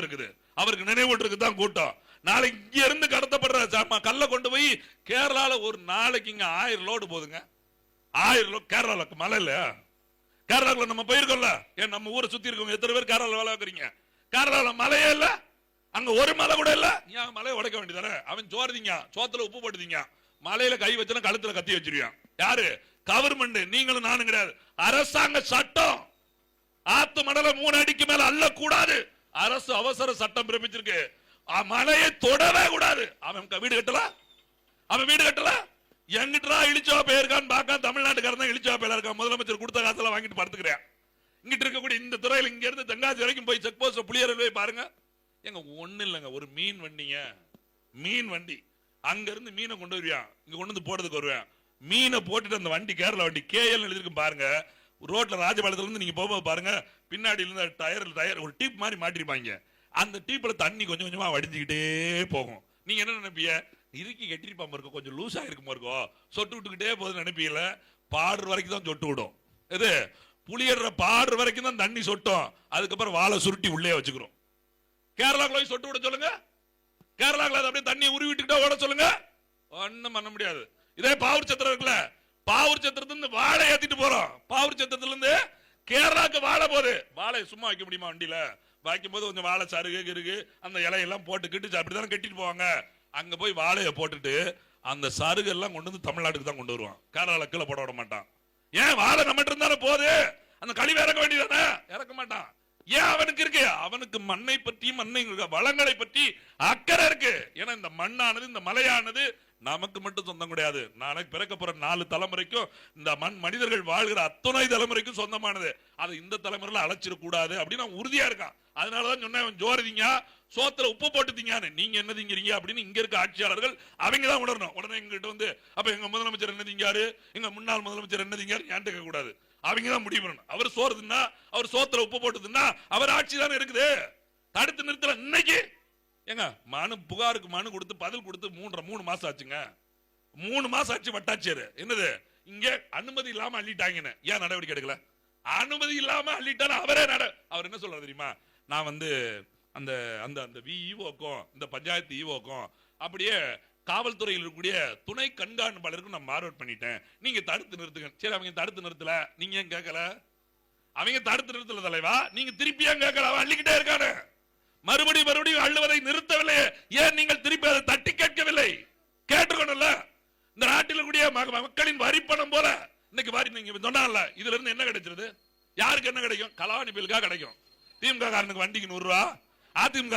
இருக்குது. அவருக்கு நினைவூட்டுறதுக்கு தான் கூட்டம். நாளைக்கு இங்க இருந்து கடத்தப்படுற சாமா கல்ல கொண்டு போய் கேரளால ஒரு நாளைக்கு இங்க ஆயிரம் லோடு போதுங்க. ஆயிரம் லோடு கேரளால மலை இல்ல. கேரளாக்குள்ள நம்ம போயிருக்கோம்ல. ஏன் நம்ம ஊரை சுத்தி இருக்கவங்க எத்தனை பேர் கேரளால வேலை வைக்கிறீங்க கேரளால மலையே இல்ல. அங்க ஒரு மலை கூட இல்ல. ஏன் மலையை உடைக்க வேண்டியதானே? அவன் சோறுதீங்க. சோத்துல உப்பு போட்டுதீங்க. மலையில கை வச்சுனா கழுத்துல கத்தி வச்சிருவான். யாரு? கவர்மெண்ட் நீங்களும் நானும் கிடையாது. அரசாங்க சட்டம். ஆத்து மணல மூணு அடிக்கு மேல அள்ள கூடாது அரசு அவசர சட்டம் பிறப்பிச்சிருக்கு மலையை தொடவே கூடாது. அவன் வீடு கட்டல? அவன் வீடு கட்டல? எங்கிட்டா இழிச்சவா போயிருக்கான்னு பார்க்க தமிழ்நாட்டுக்காரன் தான் இழிச்சவா பேர் இருக்கான் முதலமைச்சர் கொடுத்த காசெல்லாம் வாங்கிட்டு படுத்துக்கிறேன். இங்கிட்டு இருக்கக்கூடிய இந்த துறையில் இங்க இருந்து தென்காசி வரைக்கும் போய் செக் போஸ்ட் புளியர் போய் பாருங்க. எங்க ஒண்ணு இல்லைங்க. ஒரு மீன் வண்டிங்க. மீன் வண்டி. அங்க இருந்து மீனை கொண்டு வருவான். இங்க கொண்டு வந்து போடுறதுக்கு வருவேன். மீனை போட்டுட்டு அந்த வண்டி கேரளா வண்டி கேஎல் எழுதிருக்கு பாருங்க. ரோட்டில் ராஜபாளையத்துலேருந்து நீங்கள் நீங்க போகும்போது பாருங்க பின்னாடியிலேருந்து டயர் டயர் ஒரு டீப் மாதிரி மாட்டிருப்பாங்க. அந்த டீப்பில் தண்ணி கொஞ்சம் கொஞ்சமாக வடிஞ்சிக்கிட்டே போகும். நீங்கள் என்ன நினைப்பீங்க? இறுக்கி கட்டிருப்பாம இருக்கோ கொஞ்சம் லூஸாக இருக்குமா இருக்கும். சொட்டு விட்டுக்கிட்டே போகுதுன்னு நினைப்பீங்கல்ல பாடுற வரைக்கும் தான் சொட்டு விடும். இது புளியடுற பாடுற வரைக்கும் தான் தண்ணி சொட்டும். அதுக்கப்புறம் வாழை சுருட்டி உள்ளே வச்சுக்கிறோம். கேரளாக்குள்ள போய் சொட்டு விட சொல்லுங்க. கேரளாக்குள்ள அதை அப்படியே தண்ணி உருவிட்டுக்கிட்டே ஓட சொல்லுங்க. ஒன்றும் பண்ண முடியாது. இதே பாவூர் சத்திரம் இருக்குல்ல பாவூர் சத்திரத்துல இருந்து வாழை ஏத்திட்டு போறோம். பாவூர் சத்திரத்துல இருந்து கேரளாக்கு வாழை போகுது. வாழை சும்மா வைக்க முடியுமா வண்டியில? வைக்கும் போது கொஞ்சம் வாழை சருகு இருக்கு அந்த இலையெல்லாம் போட்டு கிட்டு அப்படித்தானே கட்டிட்டு போவாங்க. அங்க போய் வாழைய போட்டுட்டு அந்த சருகு எல்லாம் கொண்டு வந்து தமிழ்நாட்டுக்கு தான் கொண்டு வருவான். கேரளால கீழே போட விட மாட்டான். ஏன் வாழை நம்மகிட்ட இருந்தாலும் போகுது? அந்த கழிவு இறக்க வேண்டியதானே இறக்க மாட்டான். ஏன் அவனுக்கு இருக்கு? அவனுக்கு மண்ணை பற்றி மண்ணை வளங்களை பற்றி அக்கறை இருக்கு. இந்த மண்ணானது இந்த மலையானது நமக்கு மட்டும் சொந்தம் கிடையாது. நாளைக்கு பிறக்க போற நாலு தலைமுறைக்கும் இந்த மண் மனிதர்கள் வாழ்கிற அத்துணை தலைமுறைக்கும் சொந்தமானது. அது இந்த தலைமுறையில அழைச்சிடக்கூடாது அப்படின்னு உறுதியா இருக்கான். அதனாலதான் சொன்னேன் ஜோரதிங்க சோத்துல உப்பு போட்டுத்தீங்கன்னு நீங்க என்ன திங்கிறீங்க அப்படின்னு இங்க இருக்க ஆட்சியாளர்கள் அவங்க தான் உணரணும். உடனே எங்கிட்ட வந்து அப்ப எங்க முதலமைச்சர் என்ன திங்காரு? எங்க முன்னாள் முதலமைச்சர் என்ன திங்காரு? ஏன் கேட்க கூடாது. அவங்க தான் முடிவு பண்ணணும். அவர் சோறுதுன்னா அவர் சோத்துல உப்பு போட்டுதுன்னா அவர் ஆட்சி தானே இருக்குது. தடுத்து நிறுத்தல இன்னைக்கு. ஏங்க மனு புகாருக்கு மனு கொடுத்து பதில் கொடுத்து மூன்றரை மூணு மாசம் ஆச்சுங்க. மூணு மாசம் ஆச்சு வட்டாச்சியர் என்னது? இங்க அனுமதி இல்லாம அள்ளிட்டாங்கன்னு. ஏன் நடவடிக்கை எடுக்கல? அனுமதி இல்லாம அள்ளிட்டாலும் அவரே நட அவர் என்ன சொல்றாரு தெரியுமா? நான் வந்து அந்த அந்த அந்த விஇஓக்கும் இந்த பஞ்சாயத்து இஓக்கும் அப்படியே காவல்துறையில் இருக்கக்கூடிய துணை கண்காணிப்பாளருக்கும் நான் மார்வட் பண்ணிட்டேன். நீங்க தடுத்து நிறுத்துங்க. சரி அவங்க தடுத்து நிறுத்தல. நீங்க ஏன் கேட்கல? அவங்க தடுத்து நிறுத்தல தலைவா? நீங்க திருப்பி ஏன் கேட்கல? அவன் அள்ளிக்கிட்டே இருக்கானு. மறுபடியும் மறுபடியும் அள்ளுவதை நிறுத்தவில்லை ஏன் நீங்கள் திருப்பி அதை தட்டி கேட்கவில்லை? கேட்டுக்கணும்ல இந்த நாட்டில் கூடிய மக்களின் வரி பணம் போல. இன்னைக்கு வரி நீங்க சொன்னால இதுல இருந்து என்ன கிடைச்சிருது? யாருக்கு என்ன கிடைக்கும்? கலாவணி பில்கா கிடைக்கும். திமுக காரனுக்கு வண்டிக்கு நூறு ரூபா அதிமுக